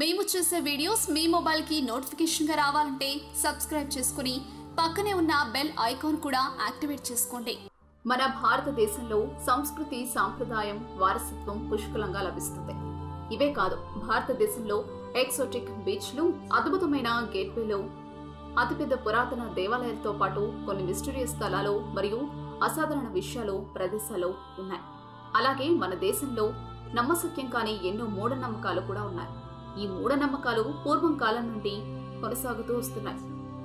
మేము చేసే వీడియోస్ మీ మొబైల్కి నోటిఫికేషన్గా రావాలంటే సబ్స్క్రైబ్ చేసుకుని పక్కనే ఉన్న బెల్ ఐకాన్ కూడా యాక్టివేట్ చేసుకోండి. మన భారతదేశంలో సంస్కృతి సాంప్రదాయం వారసత్వం పుష్కలంగా లభిస్తుంది. ఇవే కాదు భారతదేశంలో ఎక్సోటిక్ బీచ్లు అద్భుతమైన గేట్వేలు అతిపెద్ద పురాతన దేవాలయాలతో పాటు కొన్ని మిస్టీరియస్ స్థలాలు మరియు అసాధారణ విషయాలు ప్రదేశాలు ఉన్నాయి. అలాగే మన దేశంలో నమ్మశక్యం కాని ఎన్నో మూఢనమ్మకాలు కూడా ఉన్నాయి. ఈ మూఢనమ్మకాలు పూర్వం కాలం నుండి కొనసాగుతూ వస్తున్నాయి.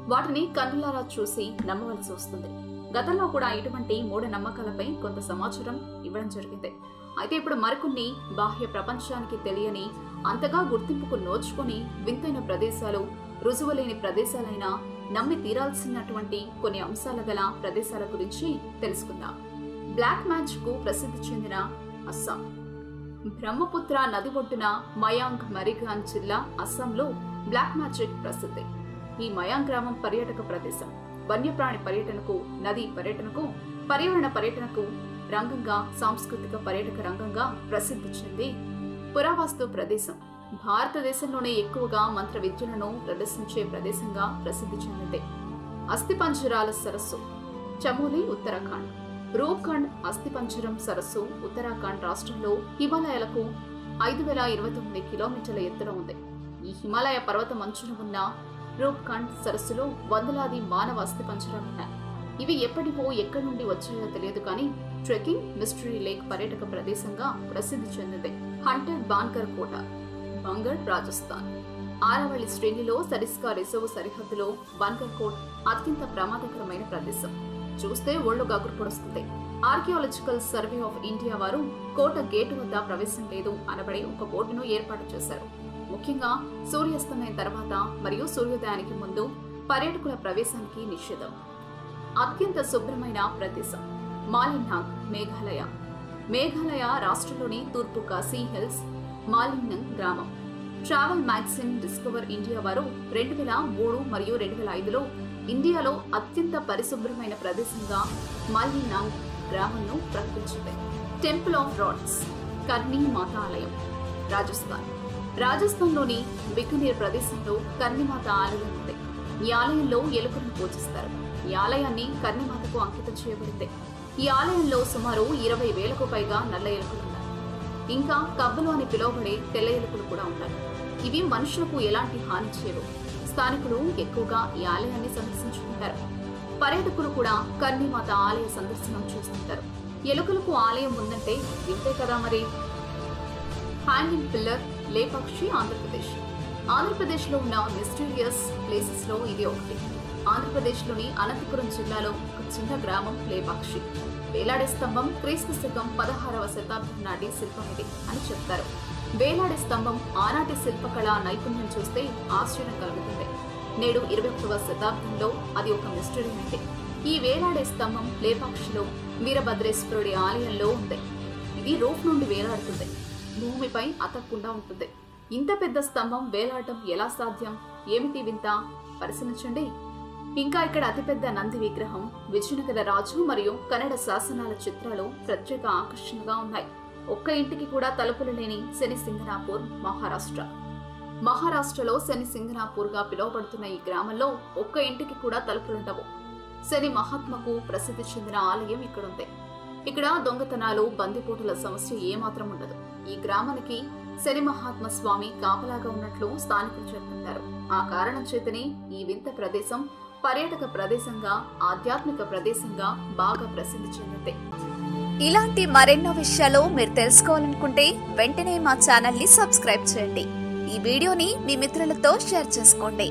వాటిని కన్నులారా చూసి నమ్మవలసి వస్తుంది. గతంలో కూడా ఇటువంటి మూఢనమ్మకాలపై కొంత సమాచారం ఇవ్వడం జరిగింది. అయితే ఇప్పుడు మరికొన్ని బాహ్య ప్రపంచానికి తెలియని అంతగా గుర్తింపుకు నోచుకొని వింతైన ప్రదేశాలు రుజువులేని ప్రదేశాలైన నమ్మి తీరాల్సినటువంటి కొన్ని అంశాల గల ప్రదేశాల గురించి తెలుసుకుందాం. బ్లాక్ మ్యాజిక్కు ప్రసిద్ధి చెందిన అస్సాం. బ్రహ్మపుత్ర నది ఒడ్డున మయాంగ్ మరిగాన్ జిల్లా అస్సాంలో బ్లాక్ మ్యాజిక్ ప్రసిద్ధి. ఈ మయాంగ్ గ్రామం పర్యాటక ప్రదేశం. వన్యప్రాణి పర్యటనకు నది పర్యటనకు పర్యావరణ పర్యటనకు రంగంగా సాంస్కృతిక పర్యాటక రంగంగా ప్రసిద్ధి చెంది పురావస్తు ప్రదేశం. భారతదేశంలోనే ఎక్కువగా మంత్ర విద్యలను ప్రదర్శించే ప్రదేశంగా ప్రసిద్ధి చెందింది. అస్థిపంజరాల సరస్సు. చమోలి ఉత్తరాఖండ్. రూప్ఖండ్ అస్థిపంజరం సరస్సు ఉత్తరాఖండ్ రాష్ట్రంలో హిమాలయాలకు ఐదు వేల ఇరవై తొమ్మిది కిలోమీటర్ల ఎత్తున ఉంది. ఈ హిమాలయ పర్వత మంచున ఉన్న రూప్ఖండ్ సరస్సులో వందలాది మానవ అస్థిపంజరాలు ఉన్నాయి. ఇవి ఎప్పటివో ఎక్కడి నుండి వచ్చాయో తెలియదు కానీ ట్రెక్కింగ్ మిస్టరీ లేక్ పర్యాటక ప్రదేశంగా ప్రసిద్ధి చెందింది. హంటర్ బాన్కర్ కోట బంగర్ రాజస్థాన్. ఆరవళి శ్రేణిలో సరిస్కా రిజర్వ్ సరిహద్దులో బాన్కర్ కోట్ అత్యంత ప్రమాదకరమైన ప్రదేశం. చూస్తే ఒళ్ళు గగురు పొడుస్తుంది. ఆర్కియాలజికల్ సర్వే ఆఫ్ ఇండియా వారు కోట గేటు వద్ద ప్రవేశం లేదు అనబడి ఒక బోర్డును ఏర్పాటు చేశారు. ముఖ్యంగా సూర్యాస్తమయం తర్వాత మరియు సూర్యోదయానికి ముందు పర్యాటకుల ప్రవేశానికి నిషేధం. అత్యంత శుభ్రమైన ప్రదేశం. మాలిన్హాగ్ మేఘాలయ. మేఘాలయ రాష్ట్రంలోని తూర్పు కాశీ హిల్స్ మాలిన్నంగ్ గ్రామం. ట్రావెల్ మ్యాగ్జిన్ డిస్కవర్ ఇండియా వారు రెండు వేల మూడు మరియు రెండు వేల ఐదులో ఇండియాలో అత్యంత పరిశుభ్రమైన ప్రదేశంగా మల్లినాంగ్ గ్రామంను ప్రకటించింది టెంపుల్ ఆఫ్ రాడ్స్ కర్ణీ మాత ఆలయం రాజస్థాన్. రాజస్థాన్లోని బికనీర్ ప్రదేశంలో కర్ణిమాత ఆలయం ఉంది. ఈ ఆలయంలో ఎలుకలను పూజిస్తారు. ఈ ఆలయాన్ని కర్ణిమాతకు అంకితం చేయబడింది. ఈ ఆలయంలో సుమారు ఇరవై వేలకు పైగా నల్ల ఎలుకలు ఇంకా కబ్బలు అని పిలువబడే తెల్ల ఎలుకలు కూడా ఉన్నాయి. ఇవి మనుషులకు ఎలాంటి హాని చేయవు. స్థానికులు ఎక్కువగా ఈ ఆలయాన్ని సందర్శించుకుంటారు. పర్యాటకులు కూడా కర్ణిమాత ఆలయ సందర్శనం చేస్తుంటారు. ఎలుకలకు ఆలయం ఉందంటే ఇంతే కదా మరి? హ్యాంగింగ్ పిల్లర్ లేపాక్షి ఆంధ్రప్రదేశ్ ఆంధ్రప్రదేశ్లో ఉన్న మిస్టీరియస్ ప్లేసెస్లో ఇది ఒకటి. ఆంధ్రప్రదేశ్లోని అనంతపురం జిల్లాలో ఒక చిన్న గ్రామం లేపాక్షి వేలాడే స్తంభం క్రీస్తు శకం పదహారవ శతాబ్దం నాటి శిల్పం ఇది అని చెప్తారు. వేలాడే స్తంభం ఆనాటి శిల్పకళా నైపుణ్యం చూస్తే ఆశ్చర్యం కలుగుతుంది. నేడు ఇరవై ఒకటవ శతాబ్దంలో అది ఒక మిస్టరీ ఉంది ఈ వేలాడే స్తంభం లేపాక్షిలో వీరభద్రేశ్వరుడి ఆలయంలో ఉంది. ఇది రూఫ్ నుండి వేలాడుతుంది. భూమిపై అతక్కుండా ఉంటుంది. ఇంత పెద్ద స్తంభం వేలాడటం ఎలా సాధ్యం? ఏమిటి వింత? పరిశీలించండి. ఇంకా ఇక్కడ అతిపెద్ద నంది విగ్రహం విజయనగర రాజు మరియు కన్నడ శాసనాల చిత్రాలు ప్రత్యేక ఆకర్షణగా ఉన్నాయి. ఒక్క ఇంటికి కూడా తలుపులు లేని శని సింగనాపూర్ మహారాష్ట్ర. మహారాష్ట్రలో శని సింగనాపూర్గా పిలువబడుతున్న ఈ గ్రామంలో ఒక్క ఇంటికి కూడా తలుపులుండవు శని మహాత్మకు ప్రసిద్ధి చెందిన ఆలయం ఇక్కడుంది. ఇక్కడ దొంగతనాలు బందిపోటుల సమస్య ఏమాత్రం ఉండదు. ఈ గ్రామానికి శని మహాత్మ స్వామి కాపలాగా ఉన్నట్లు స్థానికులు చెప్తుంటారు. ఆ కారణం చేతనే ఈ వింత ప్రదేశం పర్యాటక ప్రదేశంగా ఆధ్యాత్మిక ప్రదేశంగా బాగా ప్రసిద్ధి చెందింది. ఇలాంటి మరెన్నో విషయాలు మీరు తెలుసుకోవాలనుకుంటే వెంటనే మా ఛానల్ని సబ్స్క్రైబ్ చేయండి. ఈ వీడియోని మీ మిత్రులతో షేర్ చేసుకోండి.